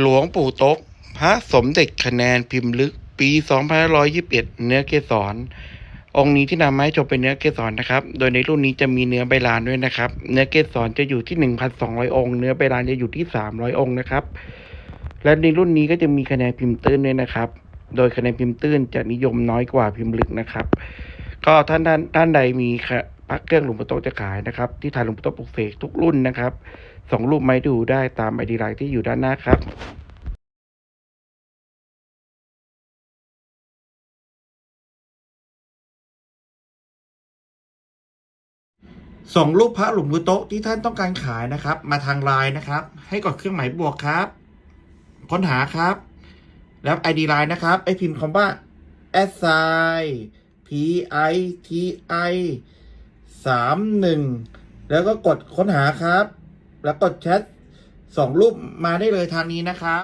หลวงปู่โต๊กพระสมเด็จคะแนนพิมพ์ลึก ปี2521 เนื้อเกสร องค์นี้ที่นำมาให้ชมเป็นเนื้อเกสรนะครับ โดยในรุ่นนี้จะมีเนื้อใบลานด้วยนะครับ เนื้อเกสรจะอยู่ที่ 1,200 องค์ เนื้อใบลานจะอยู่ที่ 300 องค์นะครับ และในรุ่นนี้ก็จะมีคะแนนพิมพ์ตื้นด้วยนะครับ โดยคะแนนพิมพ์ตื้นจะนิยมน้อยกว่าพิมพ์ลึกนะครับ ก็ท่านท่านท่านใดมีค่ะพระเครื่องหลวงปู่โต๊ะจะขายนะครับ ที่ทางหลวงปู่โต๊ะปลุกเสกทุกรุ่นนะครับ ส่งรูปมาดูได้ตามไอดีไลน์ที่อยู่ด้านหน้าครับส่งรูปพระหลวงปู่โต๊ะที่ท่านต้องการขายนะครับ มาทางไลน์นะครับ ให้กดเครื่องหมายบวกครับ ค้นหาครับ แล้ว ID ไลน์นะครับไอพิมพ์คำว่า s i p i t i สามหนึ่งแล้วก็กดค้นหาครับ แล้วกดแชทส่งรูปมาได้เลยทางนี้นะครับ